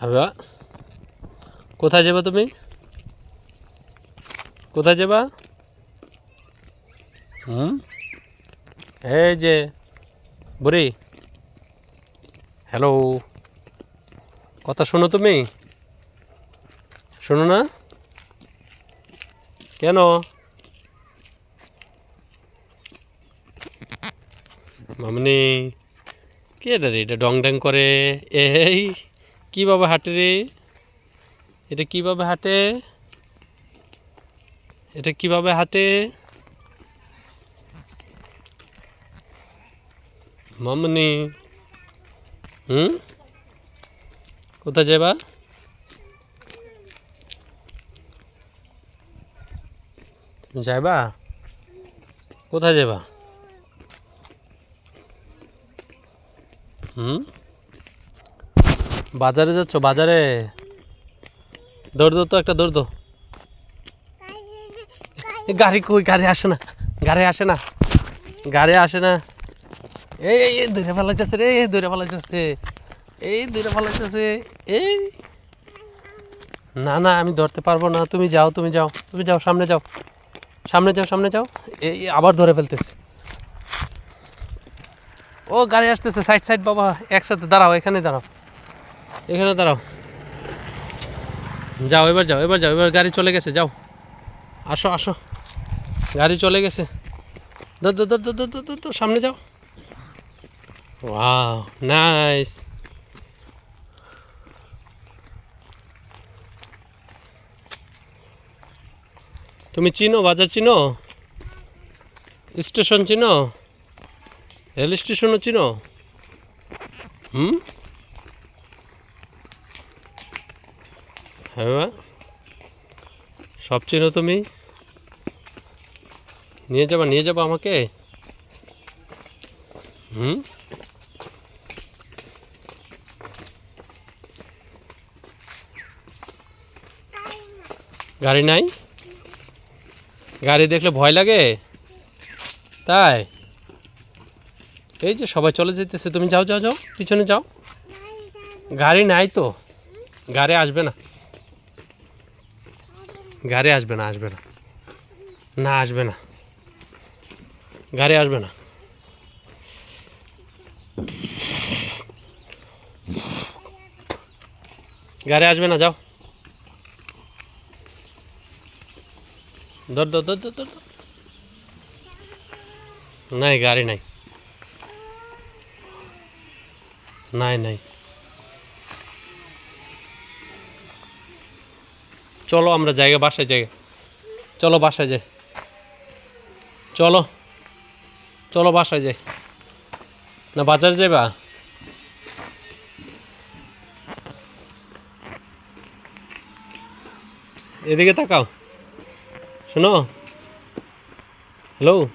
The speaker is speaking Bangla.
হাবা কোথায় যাবা তুমি? কোথায় যাবা? হুম? এই যে, বুড়ি। হ্যালো কথা শোনো তুমি? শোনো না? কেন? মামনি, কে রে এটা ডং ডং করে? এই কীভাবে হাঁটে রে? এটা কীভাবে হাঁটে? এটা কীভাবে হাঁটে? মামনি। হুম? কোথায় যাবা তুমি যাইবা? কোথায় যাবা হুম? বাজারে যাচ্ছ? বাজারে। দৌড় তো একটা দৌড় দো। গাড়ি কই? গাড়ি আসে না। গাড়ি আসে না। গাড়ি আসে না। এই দূরে ফেলাইতেছে রে, এই দূরে ফেলাইতেছে এই দূরে ফেলাইতেছে এই। না না, আমি ধরতে পারব না। তুমি যাও তুমি যাও তুমি যাও, সামনে যাও। সামনে যাও সামনে যাও। এই, আবার ধরে ফেলতেছে। ও, গাড়ি আসতেছে। সাইড সাইড, বাবা, একসাথে দাঁড়াও, এখানে দাঁড়াও। এখানে দাঁড়াও। যাও, এবার যাও এবার যাও, এবার গাড়ি চলে গেছে, যাও। আসো আসো। গাড়ি চলে গেছে। দর সামনে যাও। Wow, nice. তুমি চিনো, বাজার চিনো? স্টেশন চিনো? রেল স্টেশনও চিনো? হুম? হ্যাঁ। সব চিনো তুমি? নিয়ে যাবা নিয়ে যাবা আমাকে? হুম? গাড়ি নাই? গাড়ি দেখলে ভয় লাগে? তাই? এই যে সবাই চলে যেতেছে, তুমি যাও যাও যাও, পিছনে যাও। গাড়ি নাই তো। গাড়ি আসবে না। গাড়ি আসবে না আসবে না না আসবে না গাড়ি আসবে না গাড়ি আসবে না যাও ধর ধর ধর ধর ধর ধর। নাই গাড়ি নাই নাই চলো আমরা জায়গা বাসায় জায়গা চলো বাসায় যাই। চলো। চলো বাসায় যাই। না, বাজারে যাবা এদিকে তাকাও। শোনো। হ্যালো